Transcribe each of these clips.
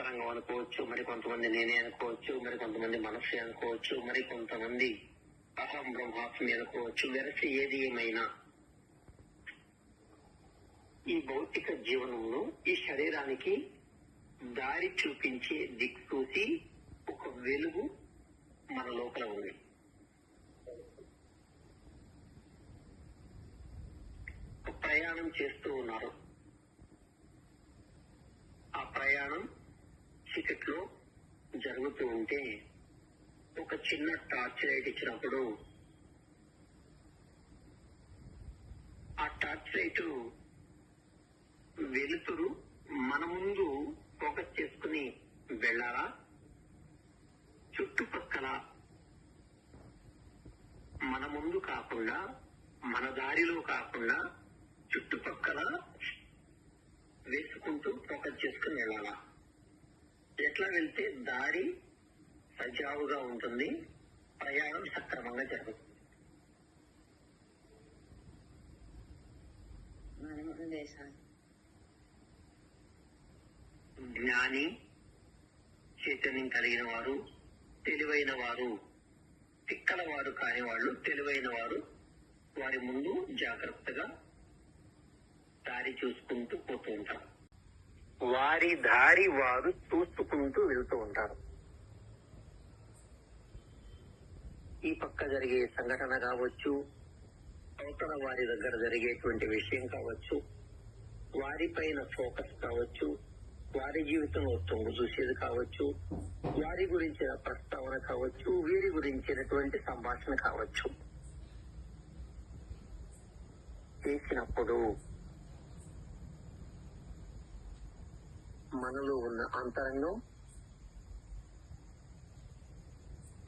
అంతరంగం అనుకోవచ్చు. మరి కొంతమంది నేనే అనుకోవచ్చు. మరి కొంతమంది మనస్సు అనుకోవచ్చు. మరి కొంతమంది అహం బ్రహ్మాస్మి అనుకోవచ్చు. వెరసి ఏది ఏమైనా ఈ భౌతిక జీవనంలో ఈ శరీరానికి దారి చూపించే దిక్సూచి ఒక వెలుగు మన లోపల ఉంది. ప్రయాణం చేస్తూ ఉన్నారు. ఆ ప్రయాణం జరుగుతూ ఉంటే ఒక చిన్న టార్చ్ లైట్ ఇచ్చినప్పుడు ఆ టార్చ్ లైట్ వెలుతురు మన ముందు ఫోకస్ చేసుకుని వెళ్ళాలా? చుట్టుపక్కల మన ముందు కాకుండా మన దారిలో కాకుండా చుట్టుపక్కల వేసుకుంటూ ఫోకస్ చేసుకుని వెళ్ళాలా? ఎట్లా వెళ్తే దారి సజావుగా ఉంటుంది. ప్రయాణం సక్రమంగా జరుగుతుంది. జ్ఞాని చైతన్యం కలిగిన వారు తెలివైన వారు తిక్కల వారు కాని వాళ్ళు తెలివైన వారు వారి ముందు జాగ్రత్తగా దారి చూసుకుంటూ పోతూ ఉంటారు. వారి దారి వారు చూసుకుంటూ వెళ్తూ ఉంటారు. ఈ పక్క జరిగే సంఘటన కావచ్చు అవతల వారి దగ్గర జరిగేటువంటి విషయం కావచ్చు వారిపైన ఫోకస్ కావచ్చు వారి జీవితంలో తొంగు చూసేది కావచ్చు వారి గురించిన ప్రస్తావన కావచ్చు వీరి గురించినటువంటి సంభాషణ కావచ్చు. చేసినప్పుడు మనలో ఉన్న అంతరంగం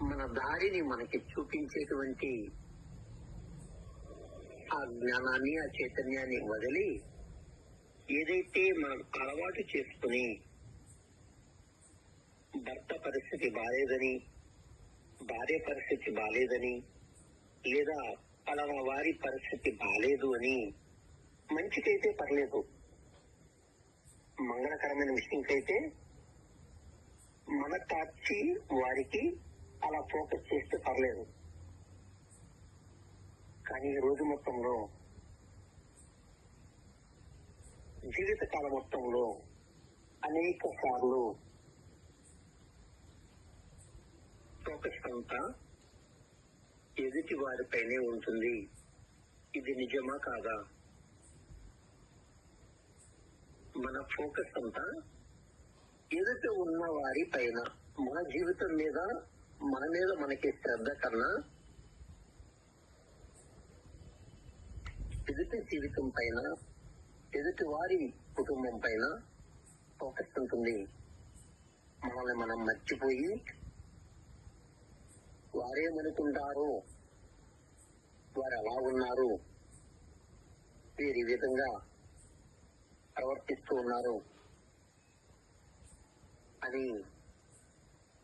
మన దారిని మనకి చూపించేటువంటి ఆ జ్ఞానాన్ని ఆ చైతన్యాన్ని వదిలి ఏదైతే మనం అలవాటు చేసుకుని భర్త పరిస్థితి బాలేదని భార్య పరిస్థితి బాలేదని లేదా పలానా వారి పరిస్థితి బాలేదు అని మంచికైతే పర్లేదు. మంగళకరమైన విషయంకైతే మన తాచి వారికి అలా ఫోకస్ చేస్తే పర్లేదు. కానీ ఈ రోజు మొత్తంలో జీవితకాల మొత్తంలో అనేక సార్లు ఫోకస్ అంతా ఎదుటి వారిపైనే ఉంటుంది. ఇది నిజమా కాదా? మన ఫోకస్ అంతా ఎదుట ఉన్న వారి పైన మన జీవితం మీద మన మీద మనకి శ్రద్ధ కన్నా ఎదుటి జీవితం పైన ఎదుటి వారి కుటుంబం పైన ఫోకస్ ఉంటుంది. మనల్ని మనం మర్చిపోయి వారేమనుకుంటారు వారు ఎలా ఉన్నారు. వీరి విధంగా ప్రవర్తిస్తూ ఉన్నారు. అది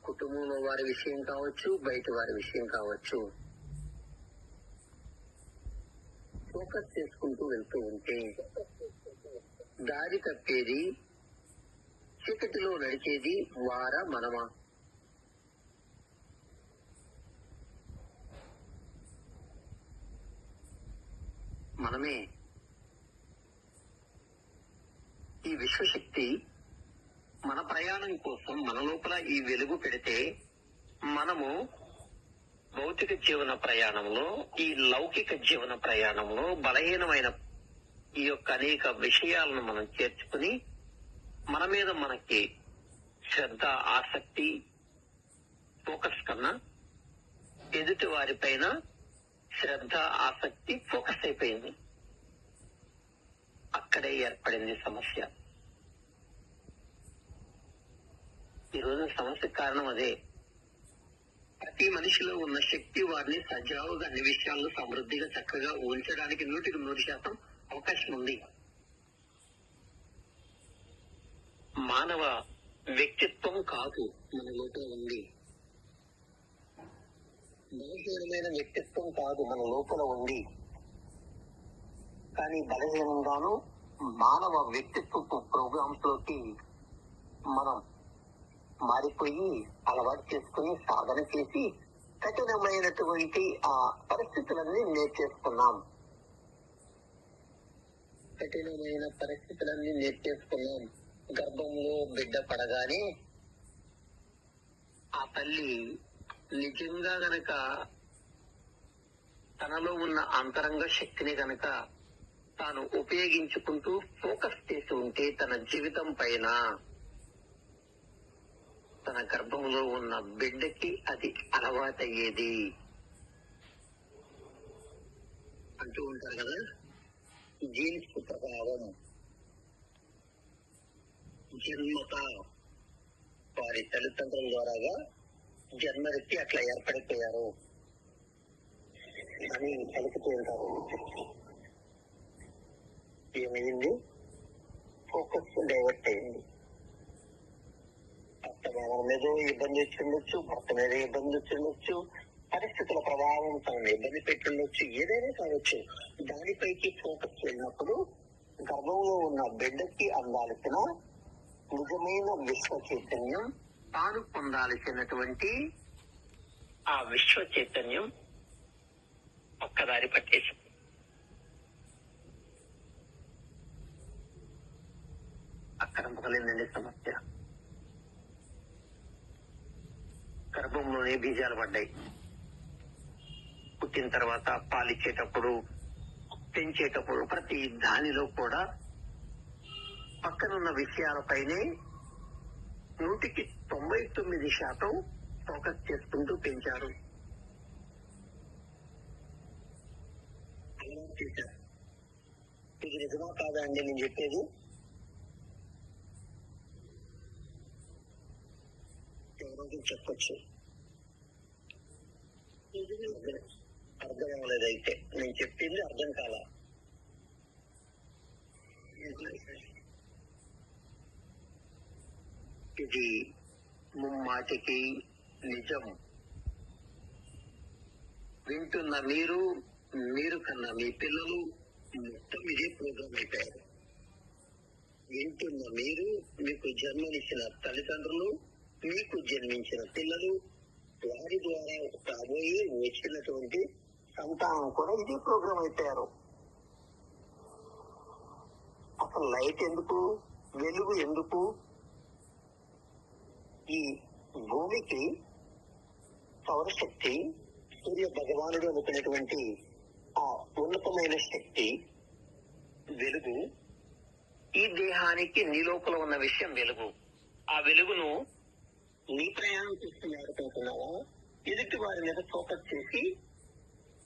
కుటుంబంలో వారి విషయం కావచ్చు బయట వారి విషయం కావచ్చు. ఫోకస్ చేసుకుంటూ వెళ్తూ ఉంటే దారి తప్పేది చీకటిలో నడిచేది వారా మనమా? మనమే ఈ విశ్వశక్తి మన ప్రయాణం కోసం మన లోపల ఈ వెలుగు పెడితే మనము భౌతిక జీవన ప్రయాణంలో ఈ లౌకిక జీవన ప్రయాణంలో బలహీనమైన ఈ యొక్క అనేక విషయాలను మనం చేర్చుకుని మన మీద మనకి శ్రద్ధ ఆసక్తి ఫోకస్ కన్నా ఎదుటి వారిపైన శ్రద్ధ ఆసక్తి ఫోకస్ అయిపోయింది. అక్కడే ఏర్పడింది సమస్య. ఈరోజు సమస్య కారణం అదే. ప్రతి మనిషిలో ఉన్న శక్తి వారిని సజావుగా అన్ని విషయాల్లో సమృద్ధిగా చక్కగా ఉంచడానికి నూటికి నూరు శాతం అవకాశం ఉంది. మానవ వ్యక్తిత్వం కాదు మన లోపల ఉంది. బలహీనమైన వ్యక్తిత్వం కాదు మన లోపల ఉంది. కానీ బలహీనంగాను మానవ వ్యక్తిత్వ ప్రోగ్రామ్స్లోకి మనం మారిపోయి అలవాటు చేసుకుని సాధన చేసి కఠినమైనటువంటి ఆ పరిస్థితులన్నీ నేర్చేసుకున్నాం. కఠినమైన పరిస్థితులన్నీ నేర్చేసుకున్నాం. గర్భంలో బిడ్డ పడగానే ఆ తల్లి నిజంగా గనక తనలో ఉన్న అంతరంగ శక్తిని గనక తాను ఉపయోగించుకుంటూ ఫోకస్ చేసి ఉంటే తన జీవితం పైన తన గర్భంలో ఉన్న బిడ్డకి అది అలవాటయ్యేది. అంటూ ఉంటారు కదా? జీన్స్ ప్రభావం. జన్మత. వారి తల్లిదండ్రుల ద్వారాగా జన్మరెత్తి అట్లా ఏర్పడిపోయారు. అని పలుకుతూ ఉంటారు. ఏమైంది? ఫోకస్ డైవర్ట్ అయింది. అత్తమామ మీద ఇబ్బంది వచ్చి ఉండొచ్చు భర్త మీద ఇబ్బంది వచ్చిండొచ్చు పరిస్థితుల ప్రభావం తనను ఇబ్బంది పెట్టిండొచ్చు ఏదైనా కావచ్చు. దానిపైకి ఫోకస్ వెళ్ళినప్పుడు గర్భంలో ఉన్న బిడ్డకి అందాల్సిన నిజమైన విశ్వ చైతన్యం తాను పొందాల్సినటువంటి ఆ విశ్వ చైతన్యం పక్కదారి పట్టేసింది అక్కడ మొదలైందండి సమస్య గర్భంలోనే బీజాలు పడ్డాయి. పుట్టిన తర్వాత పాలిచ్చేటప్పుడు పెంచేటప్పుడు ప్రతి దానిలో కూడా పక్కనున్న విషయాలపైనే నూటికి తొంభై తొమ్మిది శాతం ఫోకస్ చేసుకుంటూ పెంచారు. ఇది నిజమా కాదా అండి నేను చెప్పేది? చెప్పొచ్చు. అర్థం అవ్వలేదైతే నేను చెప్పింది అర్థం కాల. ఇది ముమ్మాటికి నిజం. వింటున్న మీరు మీరు కన్నా మీ పిల్లలు మొత్తం ఇదే ప్రోగ్రామ్ అయిపోయారు. వింటున్న మీరు మీకు జన్మనిచ్చిన తల్లిదండ్రులు మీకు జన్మించిన పిల్లలు వారి ద్వారా రాబోయే వచ్చినటువంటి సంతానం కూడా ఇదే ప్రోగ్రామ్ అయిపోయారు. అసలు లైట్ ఎందుకు? వెలుగు ఎందుకు? ఈ భూమికి సౌరశక్తి సూర్య భగవానుడు అనుకున్నటువంటి ఆ ఉన్నతమైన శక్తి వెలుగు ఈ దేహానికి నీ లోపల ఉన్న విషయం వెలుగు. ఆ వెలుగును నీ ప్రయాణం చేస్తున్న ఆడుకుంటున్నావా ఎదుటి వారి మీద ఫోకస్ చేసి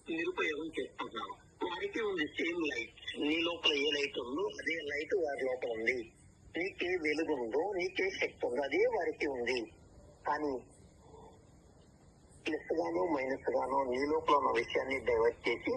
నిరుపయోగం చేసుకుంటున్నావా వారికి ఉంది సేమ్ లైట్. నీ లోపల ఏ లైట్ ఉందో అదే లైట్ వారి లోపల ఉంది. నీకే వెలుగు ఉందో నీకే శక్తి ఉందో అదే వారికి ఉంది. కానీ ప్లస్ గాను మైనస్ గాను నీ లోపల ఉన్న విషయాన్ని డైవర్ట్ చేసి